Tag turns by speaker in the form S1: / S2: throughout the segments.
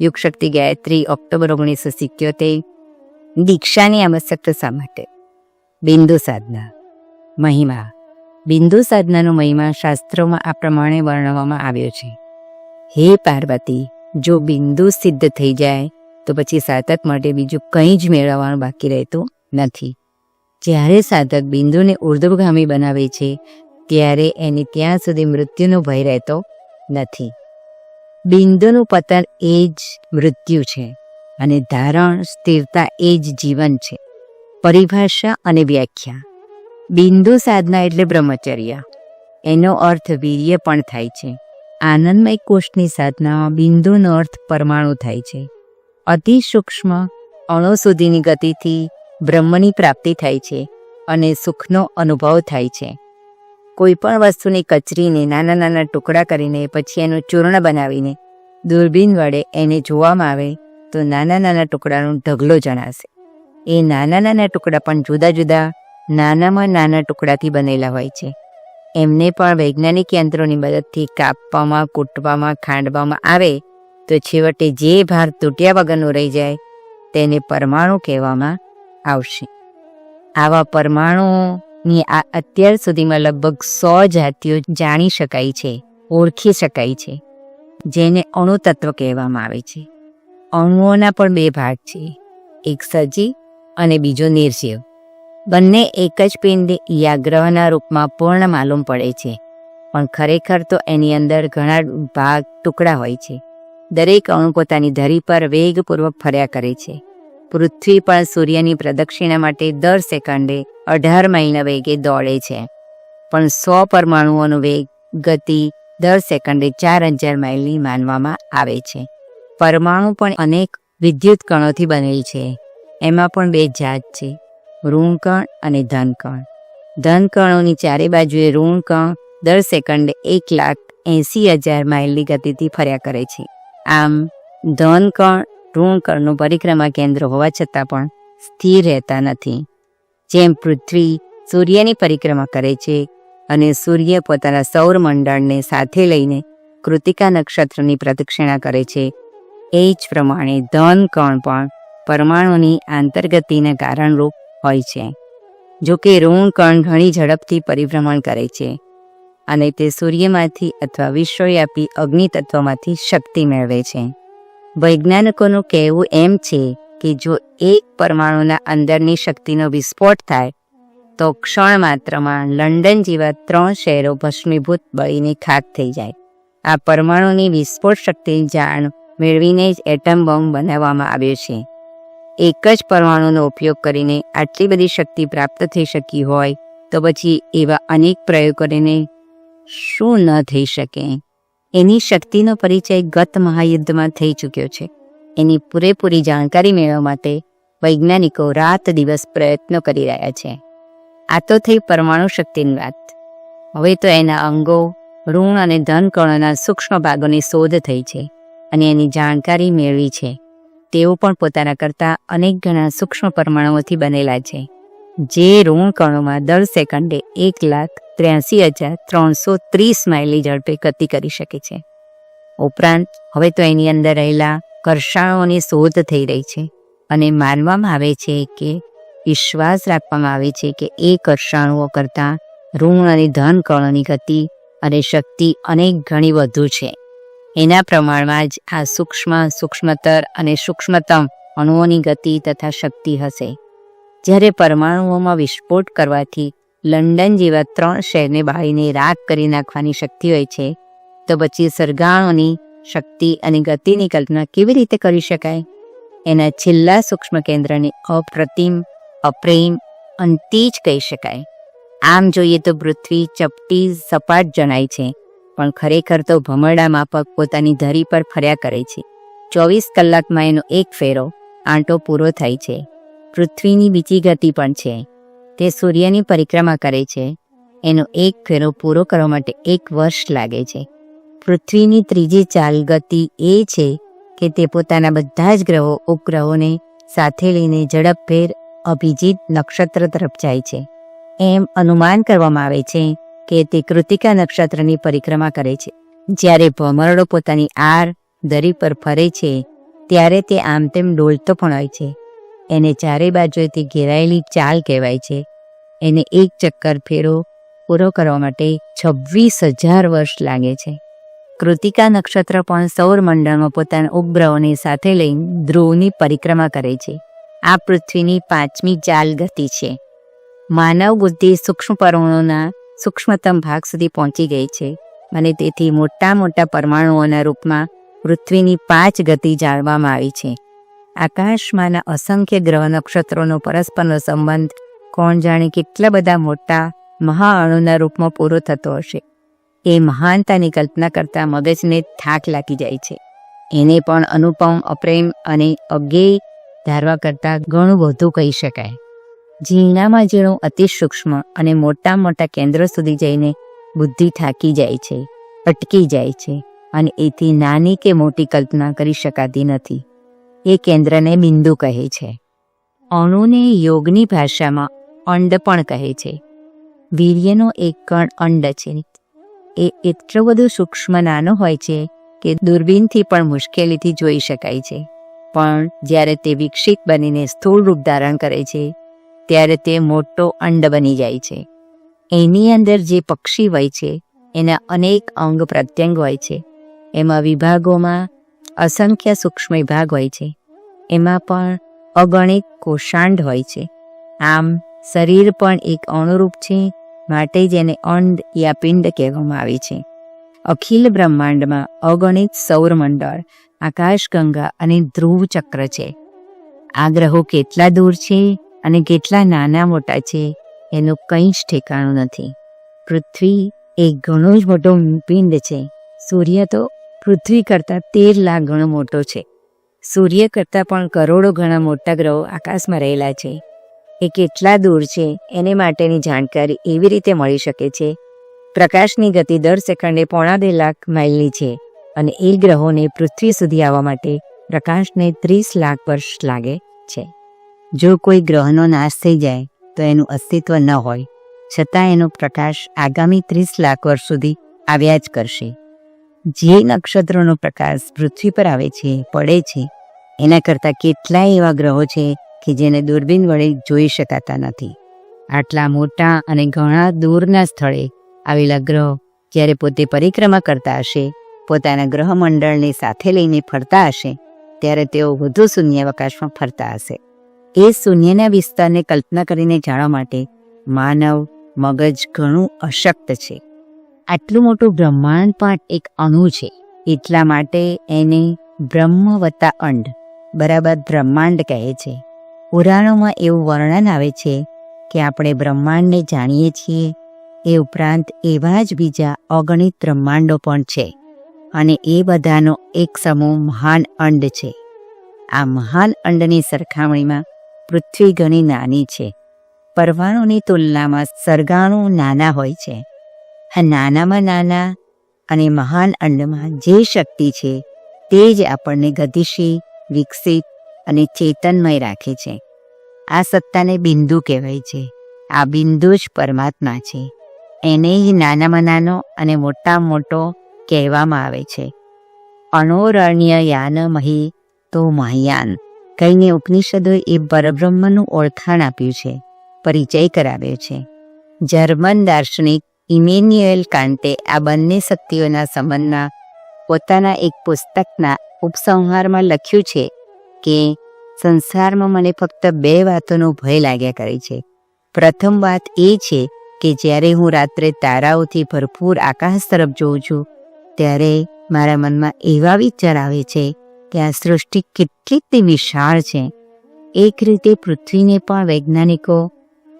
S1: યુગ શક્તિ ગાયત્રી ઓક્ટોબર ઓગણીસો સિત્યોતેર. દીક્ષાની આવશ્યકતા માટે? બિંદુ સાધના. મહિમા. બિંદુ સાધનાનો મહિમા શાસ્ત્રોમાં આ પ્રમાણે વર્ણવવામાં આવ્યો છે. હે પાર્વતી, જો બિંદુ સિદ્ધ થઈ જાય, તો પછી સાધક માટે બીજું કંઈ જ મેળવવાનું બાકી રહેતું નથી. જ્યારે સાધક બિંદુને ઉર્ધ્વગામી બનાવે છે, ત્યારે એને ત્યાં સુધી મૃત્યુનો ભય રહેતો નથી. બિંદુનું પતન એ જ મૃત્યુ છે અને ધારણ સ્થિરતા એ જ જીવન છે. પરિભાષા અને વ્યાખ્યા. બિંદુ સાધના એટલે બ્રહ્મચર્ય. એનો અર્થ વીર્ય પણ થાય છે. આનંદમય કોષની સાધનામાં બિંદુનો અર્થ પરમાણુ થાય છે. અતિ સૂક્ષ્મ અણુ સુધીની ગતિથી બ્રહ્મની પ્રાપ્તિ થાય છે અને સુખનો અનુભવ થાય છે. કોઈ પણ વસ્તુને કચરીને નાના નાના ટુકડા કરીને પછી એનું ચૂર્ણ બનાવીને દૂરબીન વડે એને જોવામાં આવે તો નાના નાના ટુકડાનો ઢગલો જણાશે. એ નાના નાના ટુકડા પણ જુદા જુદા, નાનામાં નાના ટુકડાથી બનેલા હોય છે. એમને પણ વૈજ્ઞાનિક યંત્રોની મદદથી કાપવામાં, કૂટવામાં, ખાંડવામાં આવે તો છેવટે જે ભાર તૂટ્યા વગરનો રહી જાય તેને પરમાણુ કહેવામાં આવશે. આવા પરમાણુની આ અત્યાર સુધીમાં લગભગ સો જાતિઓ જાણી શકાય છે, ઓળખી શકાય છે, જેને અણુતત્વ કહેવામાં આવે છે. અણુઓના પણ બે ભાગ છે, એક સજીવ અને બીજો નિર્જીવ. બંને એક જ પિંડ યા ગ્રહના રૂપમાં પૂર્ણ માલુમ પડે છે, પણ ખરેખર તો એની અંદર ઘણા ભાગ ટુકડા હોય છે. દરેક અણુ પોતાની ધરી પર વેગપૂર્વક ફર્યા કરે છે. પૃથ્વી પણ સૂર્યની પ્રદક્ષિણા માટે દર સેકન્ડે અઢાર માઇલના વેગે દોડે છે. પણ સો પરમાણુઓનો વેગ, ગતિ દર સેકન્ડે ચાર હજાર માઇલની માનવામાં આવે છે. પરમાણુ પણ અનેક વિદ્યુત કણોથી બનેલ છે. એમાં પણ બે જાત છે ઋણકણ અને ધનકણ ધનકણોની ચારે બાજુએ ઋણકણ દર સેકન્ડે એક લાખ એંસી હજાર માઇલની ગતિથી ફર્યા કરે છે. આમ ધનકણ ઋણકણનું પરિક્રમા કેન્દ્ર હોવા છતાં પણ સ્થિર રહેતા નથી. જેમ પૃથ્વી સૂર્યની પરિક્રમા કરે છે અને સૂર્ય પોતાના સૌરમંડળને સાથે લઈને કૃતિકા નક્ષત્રની પ્રદક્ષિણા કરે છે. એ જ પ્રમાણે ધન, કણ પણ પરમાણુની આંતરગતિને કારણરૂપ હોય છે. જો કે ઋણ, કણ ઘણી ઝડપથી પરિભ્રમણ કરે છે અને તે સૂર્યમાંથી અથવા વિશ્વવ્યાપી અગ્નિ તત્વમાંથી શક્તિ મેળવે છે. વૈજ્ઞાનિકોનું કહેવું એમ છે કે જો એક પરમાણુના અંદરની શક્તિનો વિસ્ફોટ થાય, તો ક્ષણ માત્રમાં લંડન જેવા ત્રણ શહેરો ભસ્મીભૂત બળીને ખાક થઈ જાય. આ પરમાણુની વિસ્ફોટ શક્તિની જાણ મેળવીને જ એટમ બોમ્બ બનાવવામાં આવ્યો છે. એક જ પરમાણુનો ઉપયોગ કરીને આટલી બધી શક્તિ પ્રાપ્ત થઈ શકી હોય, તો પછી એવા અનેક પ્રયોગ કરીને શું ન થઈ શકે? એની શક્તિનો પરિચય ગત મહાયુદ્ધમાં થઈ ચૂક્યો છે. એની પૂરેપૂરી જાણકારી મેળવવા માટે વૈજ્ઞાનિકો રાત દિવસ પ્રયત્નો કરી રહ્યા છે. આ તો થઈ પરમાણુ શક્તિની વાત. હવે તો એના અંગો, ઋણ અને ધન સૂક્ષ્મ ભાગોની શોધ થઈ છે અને એની જાણકારી મેળવી છે. તેઓ પણ પોતાના કરતાં અનેક ઘણા સૂક્ષ્મ પરમાણુઓથી બનેલા છે. જે ઋણ કણોમાં દર સેકન્ડે એક લાખ ત્ર્યાસી હજાર ત્રણસો ત્રીસ માઇલની ઝડપે ગતિ કરી શકે છે. ઉપરાંત, હવે તો એની અંદર રહેલા કર્ષાણોની શોધ થઈ રહી છે અને માનવામાં આવે છે કે વિશ્વાસ રાખવામાં આવે છે કે એ કર્ષાણુઓ કરતાં ઋણ અને ધન કણોની ગતિ અને શક્તિ અનેક ઘણી વધુ છે. એના પ્રમાણમાં જ આ સૂક્ષ્મ, સૂક્ષ્મતર અને સૂક્ષ્મતમ અણુઓની ગતિ તથા શક્તિ હશે. જ્યારે પરમાણુઓમાં વિસ્ફોટ કરવાથી લંડન જેવા ત્રણ શહેરને બાળીને રાખ કરી નાખવાની શક્તિ હોય છે, તો પછી સરગાણોની શક્તિ અને ગતિની કલ્પના કેવી રીતે કરી શકાય? એના છેલ્લા સૂક્ષ્મ કેન્દ્રને અપ્રતિમ, અપ્રેમ અંતિ જ કહી શકાય. આમ જોઈએ તો પૃથ્વી ચપટી સપાટ જણાય છે, પણ ખરેખર તો ભમરડા માફક પોતાની ધરી પર ફર્યા કરે છે. ચોવીસ કલાકમાં એનો એક ફેરો, આંટો પૂરો થાય છે. પૃથ્વીની બીજી ગતિ પણ છે. તે સૂર્યની પરિક્રમા કરે છે. એનો એક ફેરો પૂરો કરવા માટે એક વર્ષ લાગે છે. પૃથ્વીની ત્રીજી ચાલ ગતિ એ છે કે તે પોતાના બધા જ ગ્રહો, ઉપગ્રહોને સાથે લઈને ઝડપભેર અભિજીત નક્ષત્ર તરફ જાય છે. એમ અનુમાન કરવામાં આવે છે કે તે કૃતિકા નક્ષત્રની પરિક્રમા કરે છે. જ્યારે ભમરડો પોતાની આર દરી પર ફરે છે, ત્યારે તે આમ તેમ ડોલતો પણ હોય છે. એને ચારે બાજુએથી ઘેરાયેલી ચાલ કહેવાય છે. એને એક ચક્કર ફેરો પૂરો કરવા માટે છવ્વીસ હજાર વર્ષ લાગે છે. કૃતિકા નક્ષત્ર પણ સૌરમંડળમાં પોતાના ઉપગ્રહોને સાથે લઈને ધ્રુવની પરિક્રમા કરે છે. આ પૃથ્વીની પાંચમી ચાલ ગતિ છે. માનવ બુદ્ધિ સૂક્ષ્મ પરમાણુના સૂક્ષ્મતમ ભાગ સુધી પહોંચી ગઈ છે અને તેથી મોટા મોટા પરમાણુઓના રૂપમાં પૃથ્વીની પાંચ ગતિ જાણવામાં આવી છે. આકાશમાંના અસંખ્ય ગ્રહ નક્ષત્રોનો પરસ્પરનો સંબંધ કોણ જાણે કેટલા બધા મોટા મહાઅણુના રૂપમાં પૂરો થતો હશે. એ મહાનતાની કલ્પના કરતા મગજને થાક લાગી જાય છે. એને પણ અનુપમ, અપ્રેમ અને અજ્ઞેય ધારવા કરતાં ઘણું બધું કહી શકાય. ઝીણામાં ઝીણું અતિ સૂક્ષ્મ અને મોટા મોટા કેન્દ્રો સુધી જઈને બુદ્ધિ થાકી જાય છે, અટકી જાય છે અને એથી નાની કે મોટી કલ્પના કરી શકાતી નથી. એ કેન્દ્રને બિંદુ કહે છે. અણુને યોગની ભાષામાં અંડ પણ કહે છે. વીર્યનો એક કણ અંડ છે. એ એટલો બધો સૂક્ષ્મ નાનો હોય છે કે દૂરબીનથી પણ મુશ્કેલીથી જોઈ શકાય છે. પણ જ્યારે તે વિકસિત બનીને સ્થૂળ રૂપ ધારણ કરે છે, ત્યારે તે મોટો અંડ બની જાય છે. એની અંદર જે પક્ષી હોય છે, એના અનેક અંગ પ્રત્યંગ હોય છે. એમાં વિભાગોમાં અસંખ્ય સૂક્ષ્મ વિભાગ હોય છે. એમાં પણ અગણિત કોષાંડ હોય છે. આમ શરીર પણ એક અણુરૂપ છે માટે જેને અંડ યા પિંડ કહેવામાં આવે છે. અખિલ બ્રહ્માંડમાં અગણિત સૌરમંડળ, આકાશગંગા અને ધ્રુવ ચક્ર છે. આ ગ્રહો કેટલા દૂર છે અને કેટલા નાના મોટા છે એનું કંઈ જ ઠેકાણું નથી. પૃથ્વી એ ઘણો જ મોટો પિંડ છે. સૂર્ય તો પૃથ્વી કરતાં તેર લાખ ગણો મોટો છે. સૂર્ય કરતાં પણ કરોડો ઘણા મોટા ગ્રહો આકાશમાં રહેલા છે. એ કેટલા દૂર છે, એને માટેની જાણકારી એવી રીતે મળી શકે છે. પ્રકાશની ગતિ દર સેકન્ડે પોણા બે લાખ માઇલની છે અને એ ગ્રહોને પૃથ્વી સુધી આવવા માટે પ્રકાશને ત્રીસ લાખ વર્ષ લાગે છે. જો કોઈ ગ્રહનો નાશ થઈ જાય, તો એનું અસ્તિત્વ ન હોય, છતાં એનો પ્રકાશ આગામી ત્રીસ લાખ વર્ષ સુધી આવ્યા જ કરશે. જે નક્ષત્રોનો પ્રકાશ પૃથ્વી પર આવે છે, પડે છે, એના કરતાં કેટલાય એવા ગ્રહો છે કે જેને દૂરબીન વડે જોઈ શકાતા નથી. આટલા મોટા અને ઘણા દૂરના સ્થળે આવેલા ગ્રહ જ્યારે પોતે પરિક્રમા કરતા હશે, પોતાના ગ્રહમંડળને સાથે લઈને ફરતા હશે, ત્યારે તેઓ વધુ શૂન્યાવકાશમાં ફરતા હશે. એ શૂન્યના વિસ્તારને કલ્પના કરીને જાણવા માટે માનવ મગજ ઘણું અશક્ત છે. આટલું મોટું બ્રહ્માંડ પણ એક અણુ છે. એટલા માટે એને બ્રહ્મ વત્તા અંડ, બરાબર બ્રહ્માંડ કહે છે. પુરાણોમાં એવું વર્ણન આવે છે કે આપણે બ્રહ્માંડને જાણીએ છીએ, એ ઉપરાંત એવા જ બીજા અગણિત બ્રહ્માંડો પણ છે અને એ બધાનો એક સમૂહ મહાન અંડ છે. આ મહાન અંડની સરખામણીમાં પૃથ્વી ઘણી નાની છે, પરમાણુની તુલનામાં સરગાણું નાના હોય છે. આ નાનામાં નાના અને મહાન અંડમાં જે શક્તિ છે, તે જ આપણને ગતિશીલ, વિકસિત અને ચેતનમય રાખે છે. આ સત્તાને બિંદુ કહેવાય છે. આ બિંદુ જ પરમાત્મા છે. એને નાનામાં નાનો અને મોટા મોટો કહેવામાં આવે છે. અણોરણ્ય યાન મહી તો મહયાન. કહીને ઉપનિષદોએ એ પરબ્રહ્મનું ઓળખાણ આપ્યું છે. પરિચય કરાવ્યો છે. જર્મન દાર્શનિક ઇમેન્યુએલ કાંટે આ બંને શક્તિઓના સંબંધમાં પોતાના એક પુસ્તકના ઉપસંહારમાં લખ્યું છે કે સંસારમાં મને ફક્ત બે વાતોનો ભય લાગ્યા કરે છે. પ્રથમ વાત એ છે કે જ્યારે હું રાત્રે તારાઓથી ભરપૂર આકાશ તરફ જોઉં છું, ત્યારે મારા મનમાં એવા વિચાર આવે છે કે આ સૃષ્ટિ કેટલી તે વિશાળ છે. એક રીતે પૃથ્વીને પણ વૈજ્ઞાનિકો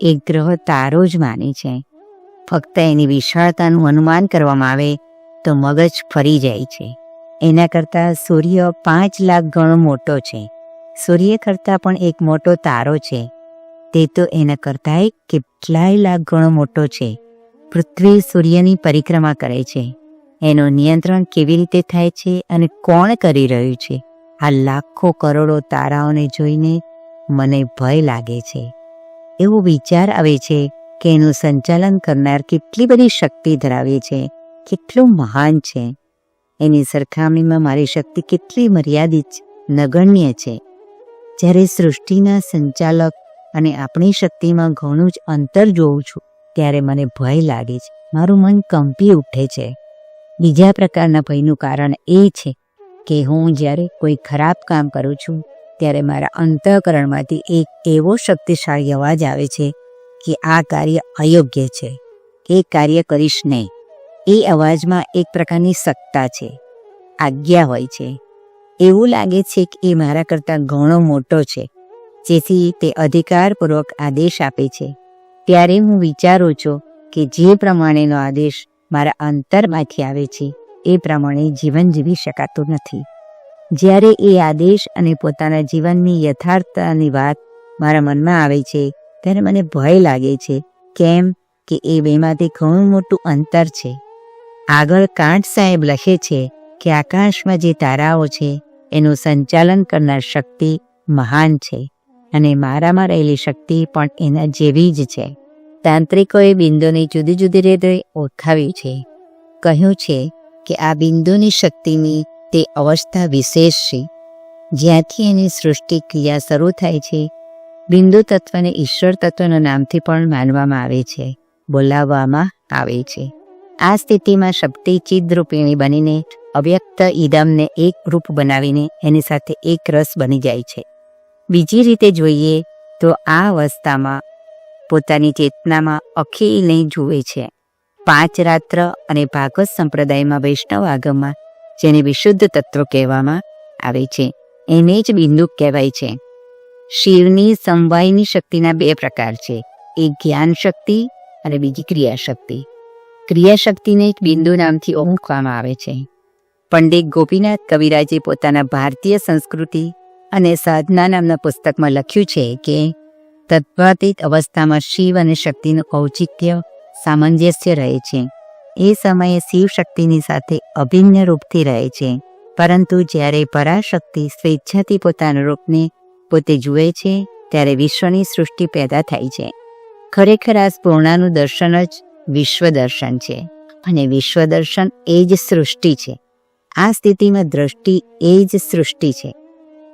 S1: એક ગ્રહ તારો જ માને છે. ફક્ત એની વિશાળતાનું અનુમાન કરવામાં આવે તો મગજ ફરી જાય છે. એના કરતાં સૂર્ય પાંચ લાખ ગણો મોટો છે. સૂર્ય કરતાં પણ એક મોટો તારો છે. તે તો એના કરતાંય કેટલાય લાખ ગણો મોટો છે. પૃથ્વી સૂર્યની પરિક્રમા કરે છે. એનું નિયંત્રણ કેવી રીતે થાય છે અને કોણ કરી રહ્યું છે? આ લાખો કરોડો તારાઓને જોઈને મને ભય લાગે છે. એવો વિચાર આવે છે કે એનું સંચાલન કરનાર કેટલી બધી શક્તિ ધરાવે છે. કેટલું મહાન છે. એની સરખામણીમાં મારી શક્તિ કેટલી મર્યાદિત, નગણ્ય છે. જ્યારે સૃષ્ટિના સંચાલક અને આપણી શક્તિમાં ઘણું જ અંતર જોઉં છું, ત્યારે મને ભય લાગે છે. મારું મન કંપી ઉઠે છે. બીજા પ્રકારના ભયનું કારણ એ છે કે હું જ્યારે કોઈ ખરાબ કામ કરું છું, ત્યારે મારા અંતઃકરણમાંથી એક એવો શક્તિશાળી અવાજ આવે છે કે આ કાર્ય અયોગ્ય છે. એ કાર્ય કરીશ નહીં. એ અવાજમાં એક પ્રકારની સત્તા છે, આજ્ઞા હોય છે. એવું લાગે છે કે એ મારા કરતાં ઘણો મોટો છે, જેથી તે અધિકારપૂર્વક આદેશ આપે છે. ત્યારે હું વિચારું છું કે જે પ્રમાણેનો આદેશ મારા અંતરમાંથી આવે છે, એ પ્રમાણે જીવન જીવી શકાતું નથી. જ્યારે એ આદેશ અને પોતાના જીવનની યથાર્થતાની વાત મારા મનમાં આવે છે, ત્યારે મને ભય લાગે છે, કેમ કે એ બેમાંથી ઘણું મોટું અંતર છે. આગળ કાંટ સાહેબ લખે છે કે આકાશમાં જે તારાઓ છે, એનું સંચાલન કરનાર શક્તિ મહાન છે અને મારામાં રહેલી શક્તિ પણ એના જેવી જ છે. તાંત્રિકોએ બિંદુને જુદી જુદી રીતે ઓળખાવી છે. કહ્યું છે કે આ બિંદુની શક્તિની તે અવસ્થા વિશેષ છે. જ્યાંથી એની સૃષ્ટિ ક્રિયા શરૂ થાય છે, બિંદુ તત્વને ઈશ્વર તત્વના નામથી પણ માનવામાં આવે છે, બોલાવવામાં આવે છે. આ સ્થિતિમાં શક્તિ ચિદરૂપિણી બનીને અવ્યક્ત ઈદમને એક રૂપ બનાવીને એની સાથે એક રસ બની જાય છે. બીજી રીતે જોઈએ તો આ અવસ્થામાં પોતાની ચેતનામાં અખીલને જુએ છે. પાંચ રાત્ર અને ભાગવત સંપ્રદાયમાં વૈષ્ણવ આગમમાં જેને વિશુદ્ધ તત્વ કહેવામાં આવે છે. એને જ બિંદુ કહેવાય છે. શિવની સમવાયની શક્તિના બે પ્રકાર છે. એક જ્ઞાન શક્તિ અને બીજી ક્રિયાશક્તિ. ક્રિયાશક્તિને બિંદુ નામથી ઓળખવામાં આવે છે. પંડિત ગોપીનાથ કવિરાજે પોતાના ભારતીય સંસ્કૃતિ અને સાધના નામના પુસ્તકમાં લખ્યું છે કે, તદ્વાતીત અવસ્થામાં શિવ અને શક્તિનું ઔચિત્ય સામંજસ્ય રહે છે. એ સમયે શિવ શક્તિની સાથે અભિન્ન રૂપથી રહે છે. પરંતુ જ્યારે પરાશક્તિ સ્વેચ્છાથી પોતાના રૂપને પોતે જુએ છે, ત્યારે વિશ્વની સૃષ્ટિ પેદા થાય છે. ખરેખર આ સ્પૂર્ણાનું દર્શન જ વિશ્વ દર્શન છે. અને વિશ્વદર્શન એ જ સૃષ્ટિ છે. આ સ્થિતિમાં દ્રષ્ટિ એ જ સૃષ્ટિ છે.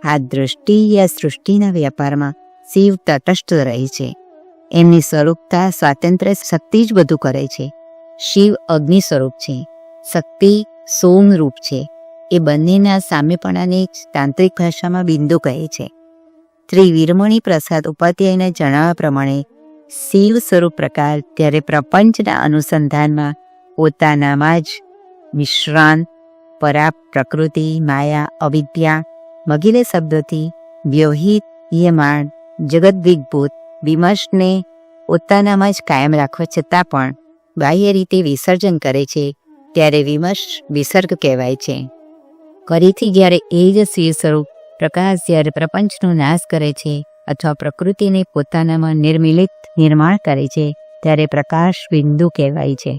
S1: આ દ્રષ્ટિ યા સૃષ્ટિના વ્યાપારમાં શિવ તટસ્થ રહે છે. એમની સ્વરૂપતા, સ્વાતંત્ર્ય, શક્તિ જ બધું કરે છે. શિવ અગ્નિ સ્વરૂપ છે. શક્તિ સોમ રૂપ છે. એ બંનેના સામેપણાને તાંત્રિક ભાષામાં બિંદુ કહે છે. શ્રી વીરમણી પ્રસાદ ઉપાધ્યાયના જણાવ્યા પ્રમાણે શિવ સ્વરૂપ પ્રકાર ત્યારે પ્રપંચના અનુસંધાનમાં પોતાનામાં જ વિશ્રાંત પરા પ્રકૃતિ માયા, અવિદ્યા, વગેરે શબ્દોથી વ્યવહિત, યમાણ, જગદવિગભૂત, વિમર્શને પોતાનામાં જ કાયમ રાખવા છતાં પણ બાહ્ય રીતે વિસર્જન કરે છે, ત્યારે વિમર્શ વિસર્ગ કહેવાય છે. ફરીથી જ્યારે એ જ શિવ સ્વરૂપ પ્રકાશ જ્યારે પ્રપંચનો નાશ કરે છે અથવા પ્રકૃતિને પોતાનામાં નિર્મિલિત નિર્માણ કરે છે, ત્યારે પ્રકાશ બિંદુ કહેવાય છે.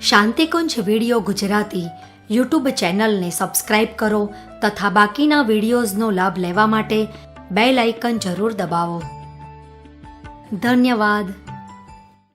S2: શાંતિકુંજ વીડિયો ગુજરાતી યુટ્યુબ ચેનલને સબસ્ક્રાઇબ કરો તથા બાકીના વિડીયોઝનો લાભ લેવા માટે બેલ આઇકન જરૂર દબાવો. ધન્યવાદ.